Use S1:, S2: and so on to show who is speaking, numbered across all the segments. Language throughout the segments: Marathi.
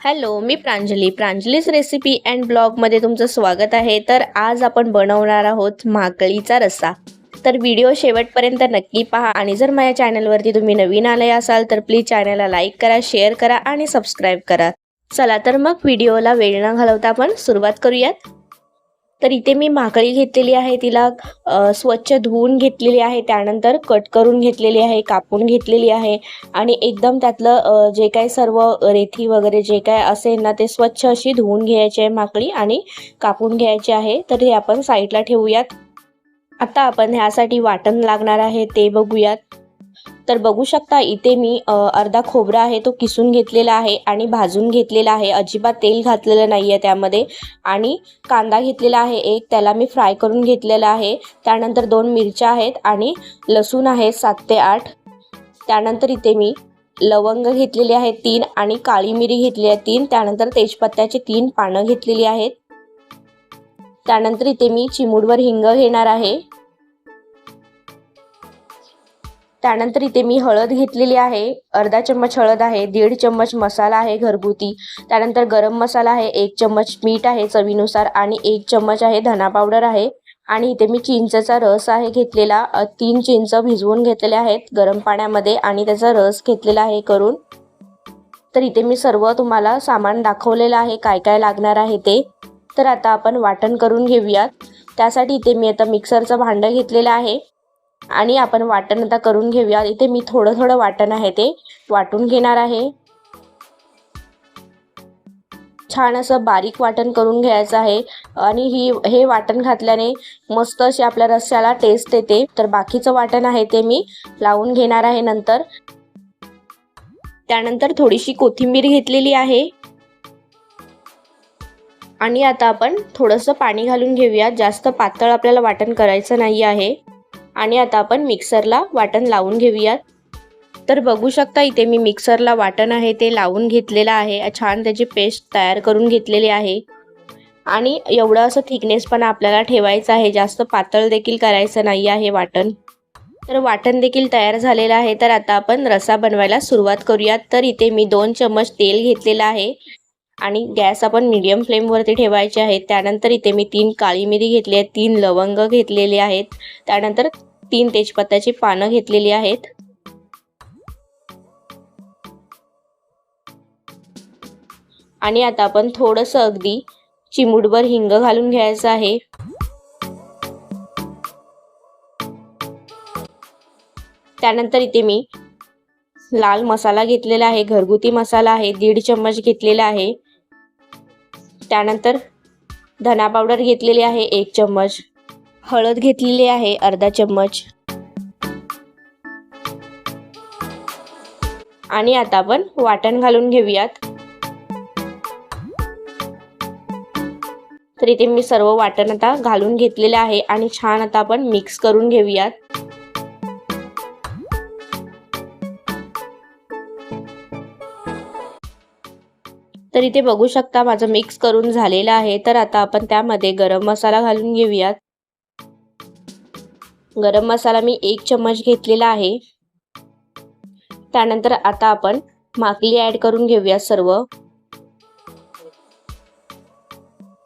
S1: हॅलो मी प्रांजली. प्रांजलीस रेसिपी अँड ब्लॉगमध्ये तुमचं स्वागत आहे. तर आज आपण बनवणार आहोत माकळीचा रस्सा. तर व्हिडिओ शेवटपर्यंत नक्की पहा आणि जर माझ्या चॅनलवरती तुम्ही नवीन आले असाल तर प्लीज चॅनलला लाईक करा शेअर करा आणि सबस्क्राईब करा. चला तर मग व्हिडिओला वेळ न घालवता आपण सुरुवात करूयात. तर इथे मी माकळी घेतलेली आहे. तिला स्वच्छ धुवून घेतलेली आहे. त्यानंतर कट करून घेतलेली आहे कापून घेतलेली आहे. आणि एकदम त्यातलं जे काय सर्व रेथी वगैरे जे काय असेल ना ते स्वच्छ अशी धुवून घ्यायची आहे माकळी आणि कापून घ्यायची आहे. तर हे आपण साईडला ठेवूयात. आता आपण ह्यासाठी वाटण लागणार आहे. ते बघूयात. तर बघू शकता इथे मी अर्धा खोबरा आहे तो किसून घेतलेला आहे आणि भाजून घेतलेला आहे. अजिबात तेल घातलेलं नाही आहे त्यामध्ये. आणि कांदा घेतलेला आहे एक त्याला मी फ्राय करून घेतलेला आहे. त्यानंतर दोन मिरच्या आहेत आणि लसूण आहे सात ते आठ. त्यानंतर इथे मी लवंग घेतलेली आहे तीन आणि काळी मिरी घेतली आहे तीन. त्यानंतर तेजपत्त्याची तीन पानं घेतलेली आहेत. त्यानंतर इथे मी चिमूडवर हिंग घेणार आहे. त्यानंतर इथे मी हळद घेतलेली आहे. अर्धा चम्मच हळद आहे दीड चम्मच मसाला आहे घरगुती. त्यानंतर गरम मसाला आहे एक चम्मच मीठ आहे चवीनुसार आणि एक चम्मच आहे धना पावडर आहे. आणि इथे मी चिंचचा रस आहे घेतलेला. तीन चिंच भिजवून घेतलेले आहेत गरम पाण्यामध्ये आणि त्याचा रस घेतलेला आहे करून. तर इथे मी सर्व तुम्हाला सामान दाखवलेलं आहे काय काय लागणार आहे ते. तर आता आपण वाटण करून घेऊयात. त्यासाठी इथे मी आता मिक्सरचं भांडं घेतलेलं आहे. आणि आपण वाटण आता करून घेऊया. इथे मी थोडं थोडं वाटण आहे ते वाटून घेणार आहे. छान असं बारीक वाटण करून घ्यायचं आहे. आणि ही हे वाटण घातल्याने मस्त अशी आपल्या रस्स्याला टेस्ट येते. तर बाकीचं वाटण आहे ते मी लावून घेणार आहे नंतर. त्यानंतर थोडीशी कोथिंबीर घेतलेली आहे. आणि आता आपण थोडंसं पाणी घालून घेऊया. जास्त पातळ आपल्याला वाटण करायचं नाही आहे. आणि आता आपण मिक्सरला वाटण लावून घेऊयात. तर बघू शकता इथे मी मिक्सरला वाटण आहे ते लावून घेतलेलं आहे. छान त्याची पेस्ट तयार करून घेतलेली आहे. आणि एवढं असं थिकनेस पण आपल्याला ठेवायचं आहे. जास्त पातळ देखील करायचं नाही आहे वाटण. तर वाटण देखील तयार झालेलं आहे. तर आता आपण रसा बनवायला सुरुवात करूयात. तर इथे मी दोन चम्मच तेल घेतलेलं आहे. आणि गॅस आपण मीडियम फ्लेमवरती ठेवायचे आहे. त्यानंतर इथे मी तीन काळी मिरी घेतली आहे. तीन लवंग घेतलेले आहेत. त्यानंतर तीन तेजपत्त्याची पानं घेतलेली आहेत. आणि आता आपण थोडंसं अगदी चिमूटभर हिंग घालून घ्यायचं आहे. त्यानंतर इथे मी लाल मसाला घेतलेला आहे घरगुती मसाला आहे दीड चम्मच घेतलेला आहे. त्यानंतर धना पावडर घेतलेली आहे एक चम्मच. हळद घेतलेली आहे अर्धा चम्मच. आणि आता आपण वाटण घालून घेऊयात. तर इथे मी सर्व वाटण आता घालून घेतलेलं आहे आणि छान आता आपण मिक्स करून घेऊयात. तर इथे बघू शकता माझं मिक्स करून झालेलं आहे. तर आता आपण त्यामध्ये गरम मसाला घालून घेऊयात. गरम मसाला मी एक चम्मच घेतलेला आहे. त्यानंतर आता आपण माकली ॲड करून घेऊया सर्व.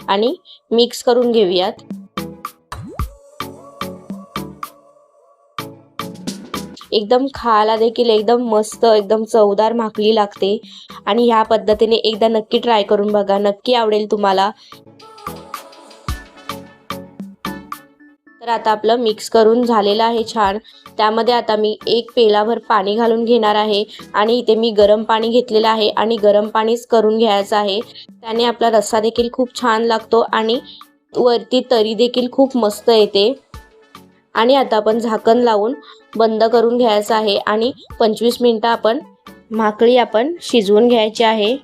S1: आणि मिक्स करून घेऊयात. एकदम खायला देखील एकदम मस्त एकदम चवदार माकली लागते. आणि ह्या पद्धतीने एकदा नक्की ट्राय करून बघा. नक्की आवडेल तुम्हाला. तर आता आपलं मिक्स करून झालेलं आहे छान. त्यामध्ये आता मी एक पेलाभर पाणी घालून घेणार आहे आणि इथे मी गरम पाणी घेतलेलं आहे आणि गरम पाणीच करून घ्यायचं आहे. त्याने आपला रस्सा देखील खूप छान लागतो आणि वरती तरी देखील खूप मस्त येते. आणि आता आपण झाकण लावून बंद करून घ्यायचं आहे आणि पंचवीस मिनटं आपण माकळी आपण शिजवून घ्यायची आहे.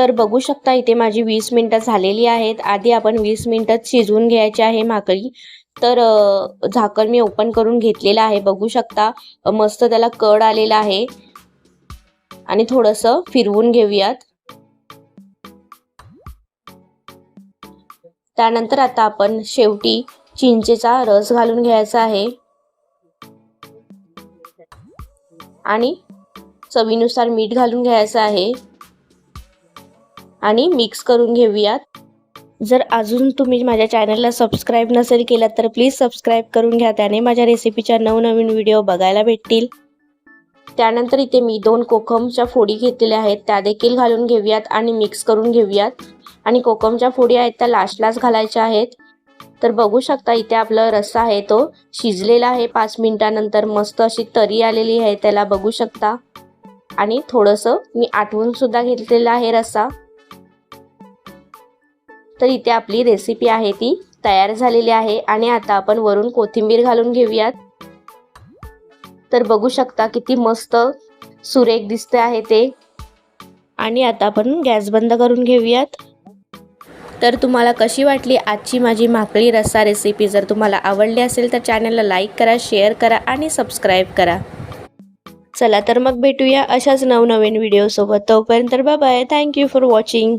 S1: तर बघू शकता इथे माझी वीस मिनटं झालेली आहेत. आधी आपण वीस मिनटात शिजवून घ्यायची आहे माकळी तर झाकण मी ओपन करून घेतलेलं आहे. बघू शकता मस्त त्याला कड आलेला आहे. आणि थोडंसं फिरवून घेऊयात. त्यानंतर आता आपण शेवटी चिंचेचा रस घालून घ्यायचा आहे. आणि चवीनुसार मीठ घालून घ्यायचं आहे. आणि मिक्स करून घेऊयात. जर अजून तुम्ही माझ्या चॅनलला सबस्क्राईब नसेल केलं तर प्लीज सबस्क्राईब करून घ्या. त्याने माझ्या रेसिपीच्या नवनवीन व्हिडिओ बघायला भेटतील. त्यानंतर इथे मी दोन कोकमच्या फोडी घेतलेल्या आहेत. त्या देखील घालून घेऊयात आणि मिक्स करून घेऊयात. आणि कोकमच्या फोडी आहेत त्या लास्टलाच घालायच्या आहेत. तर बघू शकता इथे आपला रस्सा आहे तो शिजलेला आहे. पाच मिनिटानंतर मस्त अशी तरी आलेली आहे त्याला बघू शकता. आणि थोडंसं मी आठवून सुद्धा घेतलेलं आहे रस्सा. तर इथे आपली रेसिपी आहे ती तयार झालेली आहे आणि आता आपण वरून कोथिंबीर घालून घेऊयात. तर बघू शकता किती मस्त सुरेख दिसते आहे ते. आणि आता आपण गॅस बंद करून घेऊयात. तर तुम्हाला कशी वाटली आजची माझी माकळी रस्सा रेसिपी जर तुम्हाला आवडली असेल तर चॅनलला लाईक करा शेअर करा आणि सबस्क्राईब करा. चला तर मग भेटूया अशाच नवनवीन व्हिडिओसोबत तोपर्यंत बाय थँक्यू फॉर वॉचिंग